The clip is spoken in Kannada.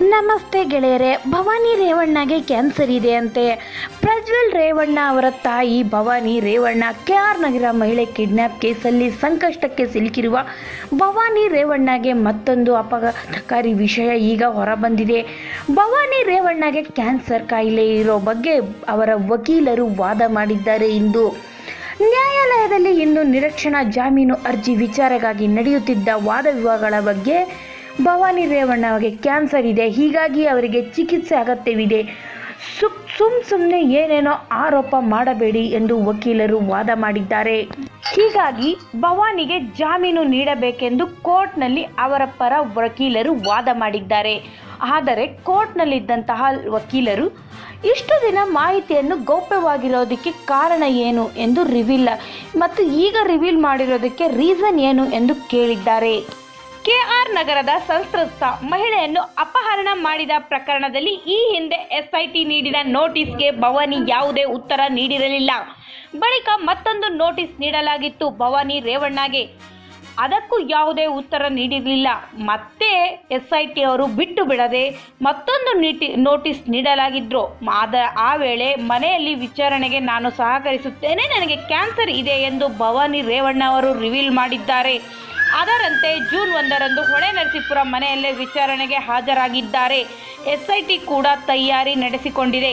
ನಮಸ್ತೆ ಗೆಳೆಯರೆ, ಭವಾನಿ ರೇವಣ್ಣಗೆ ಕ್ಯಾನ್ಸರ್ ಇದೆ ಅಂತೆ ಪ್ರಜ್ವಲ್ ರೇವಣ್ಣ ಅವರ ತಾಯಿ ಭವಾನಿ ರೇವಣ್ಣ ಕೆ ಆರ್ ನಗರ ಮಹಿಳೆ ಕಿಡ್ನಾಪ್ ಕೇಸಲ್ಲಿ ಸಂಕಷ್ಟಕ್ಕೆ ಸಿಲುಕಿರುವ ಭವಾನಿ ರೇವಣ್ಣಗೆ ಮತ್ತೊಂದು ಅಪಘಾತಕಾರಿ ವಿಷಯ ಈಗ ಹೊರಬಂದಿದೆ. ಭವಾನಿ ರೇವಣ್ಣಗೆ ಕ್ಯಾನ್ಸರ್ ಕಾಯಿಲೆ ಇರೋ ಬಗ್ಗೆ ಅವರ ವಕೀಲರು ವಾದ ಮಾಡಿದ್ದಾರೆ ಇಂದು. ನ್ಯಾಯಾಲಯದಲ್ಲಿ ಇಂದು ನಿರಕ್ಷಣಾ ಜಾಮೀನು ಅರ್ಜಿ ವಿಚಾರಕ್ಕಾಗಿ ನಡೆಯುತ್ತಿದ್ದ ವಾದ ವಿವಾದಗಳ ಬಗ್ಗೆ ಭವಾನಿ ರೇವಣ್ಣ ಅವರಿಗೆ ಕ್ಯಾನ್ಸರ್ ಇದೆ, ಹೀಗಾಗಿ ಅವರಿಗೆ ಚಿಕಿತ್ಸೆ ಅಗತ್ಯವಿದೆ. ಸು ಸುಮ್ ಸುಮ್ಮನೆ ಏನೇನೋ ಆರೋಪ ಮಾಡಬೇಡಿ ಎಂದು ವಕೀಲರು ವಾದ ಮಾಡಿದ್ದಾರೆ. ಹೀಗಾಗಿ ಭವಾನಿಗೆ ಜಾಮೀನು ನೀಡಬೇಕೆಂದು ಕೋರ್ಟ್ನಲ್ಲಿ ಅವರ ಪರ ವಕೀಲರು ವಾದ ಮಾಡಿದ್ದಾರೆ. ಆದರೆ ಕೋರ್ಟ್ನಲ್ಲಿದ್ದಂತಹ ವಕೀಲರು, ಇಷ್ಟು ದಿನ ಮಾಹಿತಿಯನ್ನು ಗೌಪ್ಯವಾಗಿರೋದಕ್ಕೆ ಕಾರಣ ಏನು ಎಂದು ರಿವೀಲ್ ಮತ್ತು ಈಗ ರಿವೀಲ್ ಮಾಡಿರೋದಕ್ಕೆ ರೀಸನ್ ಏನು ಎಂದು ಕೇಳಿದ್ದಾರೆ. ಕೆಆರ್ ನಗರದ ಸಂತ್ರಸ್ತ ಮಹಿಳೆಯನ್ನು ಅಪಹರಣ ಮಾಡಿದ ಪ್ರಕರಣದಲ್ಲಿ ಈ ಹಿಂದೆ ಎಸ್ಐಟಿ ನೀಡಿದ ನೋಟಿಸ್ಗೆ ಭವಾನಿ ಯಾವುದೇ ಉತ್ತರ ನೀಡಿರಲಿಲ್ಲ. ಬಳಿಕ ಮತ್ತೊಂದು ನೋಟಿಸ್ ನೀಡಲಾಗಿತ್ತು ಭವಾನಿ ರೇವಣ್ಣಗೆ. ಅದಕ್ಕೂ ಯಾವುದೇ ಉತ್ತರ ನೀಡಿರಲಿಲ್ಲ. ಮತ್ತೆ ಎಸ್ ಐ ಟಿ ಅವರು ಬಿಟ್ಟು ಬಿಡದೆ ಮತ್ತೊಂದು ನೀಟಿ, ನೋಟಿಸ್ ನೀಡಲಾಗಿದ್ರು. ಆದ, ಆ ವೇಳೆ ಮನೆಯಲ್ಲಿ ವಿಚಾರಣೆಗೆ ನಾನು ಸಹಕರಿಸುತ್ತೇನೆ, ನನಗೆ ಕ್ಯಾನ್ಸರ್ ಇದೆ ಎಂದು ಭವಾನಿ ರೇವಣ್ಣ ಅವರು ರಿವೀಲ್ ಮಾಡಿದ್ದಾರೆ. ಅದರಂತೆ ಜೂನ್ ಒಂದರಂದು ಹೊಳೆ ನರಸೀಪುರ ಮನೆಯಲ್ಲೇ ವಿಚಾರಣೆಗೆ ಹಾಜರಾಗಿದ್ದಾರೆ. ಎಸ್ಐಟಿ ಕೂಡ ತಯಾರಿ ನಡೆಸಿಕೊಂಡಿದೆ.